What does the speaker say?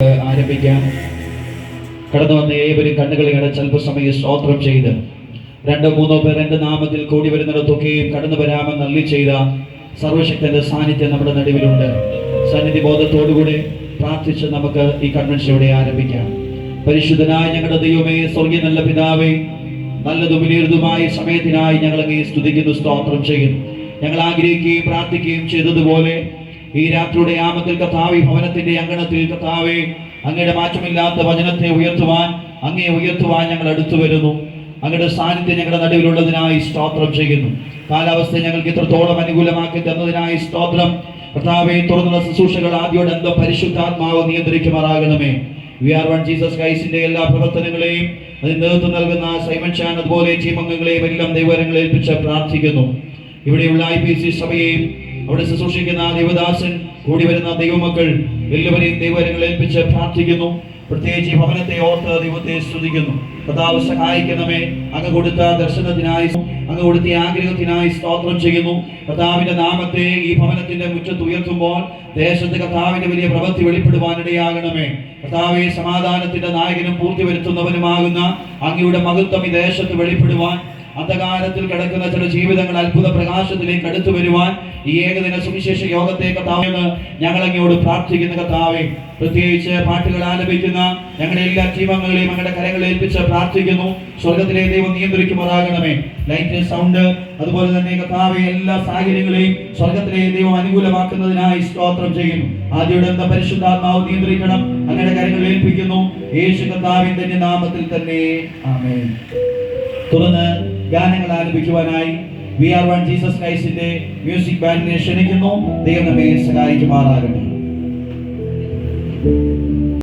ആരംഭിക്കാം. കടന്നു വന്ന ഏവരും കണ്ണുകളെ അടച്ച് അല്പസമയം സ്തോത്രം ചെയ്ത് രണ്ടോ മൂന്നോ പേർ എന്റെ നാമത്തിൽ കൂടി വരുന്നിടത്തൊക്കെയും കടന്നു വരാമെന്ന് അള്ളി ചെയ്ത സർവശക്തന്റെ സാന്നിധ്യം നമ്മുടെ നടുവിലുണ്ട്. സന്നിധി ബോധത്തോടുകൂടെ പ്രാർത്ഥിച്ച് നമുക്ക് ഈ കൺവെൻഷൻ ഇവിടെ ആരംഭിക്കാം. പരിശുദ്ധനായ ഞങ്ങളുടെ ദൈവമേ സ്വർഗീയ നല്ല പിതാവേ നല്ലതും വിലയിരുതുമായ സമയത്തിനായി ഞങ്ങൾ അങ്ങേ സ്തുതിക്കുന്നു സ്തോത്രം ചെയ്യുന്നു. ഞങ്ങൾ ആഗ്രഹിക്കുകയും പ്രാർത്ഥിക്കുകയും ചെയ്തതുപോലെ ഈ രാത്രിയുടെ യാമത്തിൽ കഥാവി ഭവനത്തിന്റെ അങ്കണത്തിൽ കഥാവെ അങ്ങയുടെ മാറ്റമില്ലാത്ത വചനത്തെ ഉയർത്തുവാൻ അങ്ങേ ഉയർത്തുവാൻ ഞങ്ങൾ അടുത്തു വരുന്നു. അങ്ങയുടെ സാന്നിധ്യം ഞങ്ങളുടെ നടുവിലുള്ളതിനായി സ്തോത്രം ചെയ്യുന്നു. കാലാവസ്ഥ ഞങ്ങൾക്ക് ഇത്രത്തോളം അനുകൂലമാക്കി തന്നതിനായി സ്തോത്രം. കർത്താവെ തുറന്നുള്ള ശുശ്രൂഷകൾ ആദ്യോടെ എന്തോ പരിശുദ്ധാത്മാവ് നിയന്ത്രിക്കുമാറാകണമേ. വി ആർ വൺ ജീസസ് ക്രൈസ്റ്റിന്റെ എല്ലാ പ്രവർത്തനങ്ങളെയും അതിന് നേതൃത്വം നൽകുന്ന സൈമൻ ഷാൻ അതുപോലെ ചീമംഗങ്ങളെയും എല്ലാം ദൈവങ്ങളെ ഏൽപ്പിച്ച് പ്രാർത്ഥിക്കുന്നു. ഇവിടെയുള്ള ഐ പി സി സഭയെയും അവിടെ ശുശ്രൂഷിക്കുന്ന ദൈവദാസൻ കൂടി വരുന്ന ദൈവമക്കൾ വെല്ലുവരെയും ദൈവരങ്ങൾ ഏൽപ്പിച്ച് പ്രാർത്ഥിക്കുന്നു. പ്രത്യേകിച്ച് ഭവനത്തെ ഓർത്ത് ദൈവത്തെ സ്തുതിക്കുന്നു. കർത്താവ് സഹായിക്കണമേ. അങ്ങ് കൊടുത്ത ദർശനത്തിനായി അങ്ങ് കൊടുത്ത ആഗ്രഹത്തിനായി സ്തോത്രം ചെയ്യുന്നു. കർത്താവിന്റെ നാമത്തെ ഈ ഭവനത്തിന്റെ മുറ്റത്ത് ഉയർത്തുമ്പോൾ ദേശത്ത് കർത്താവിന്റെ വലിയ പ്രവൃത്തി വെളിപ്പെടുവാനിടയാകണമേ. കർത്താവെ സമാധാനത്തിന്റെ നായകനും പൂർത്തി വരുത്തുന്നവനുമാകുന്ന അങ്ങയുടെ മഹത്വം ഈ ദേശത്ത് വെളിപ്പെടുവാൻ അന്ധകാരത്തിൽ കിടക്കുന്ന ചില ജീവിതങ്ങൾ അത്ഭുത പ്രകാശത്തിലേക്ക് അടുത്തു വരുവാൻ ഈ ഏകദിന സുവിശേഷ യോഗത്തെ കഥാവെന്ന് ഞങ്ങൾ അങ്ങയോട് പ്രാർത്ഥിക്കുന്ന കഥാവേ പ്രത്യേകിച്ച് പാട്ടുകൾ ആലപിക്കുന്ന ഞങ്ങളുടെ എല്ലാ ജീവങ്ങളെയും ഞങ്ങളുടെ കരങ്ങളെ ഏൽപ്പിച്ച് പ്രാർത്ഥിക്കുന്നു. സ്വർഗത്തിലെ ദൈവം നിയന്ത്രിക്കുമാറാകണമേ. ലൈറ്റ് സൗണ്ട് അതുപോലെ തന്നെ കർത്താവെ എല്ലാ സാഹചര്യങ്ങളെയും സ്വർഗത്തിലെ ദൈവം അനുകൂലമാക്കുന്നതിനായി സ്തോത്രം ചെയ്യുന്നു. ആദ്യയുടെ പരിശുദ്ധാത്മാവ് നിയന്ത്രിക്കണം അങ്ങനെ കരങ്ങൾ ഏൽപ്പിക്കുന്നു. യേശു കർത്താവിന്റെ നാമത്തിൽ തന്നെ. ആമേൻ. തുടർന്ന് ഗാനങ്ങൾ ആലപിക്കുവാനായി വി ആർ വൺ ജീസസ് ക്രൈസ്റ്റിന്റെ മ്യൂസിക് ബാൻഡിനെ ക്ഷണിക്കുന്നു. ദൈവം നമ്മെ സഹായിക്കുമാറാകട്ടെ.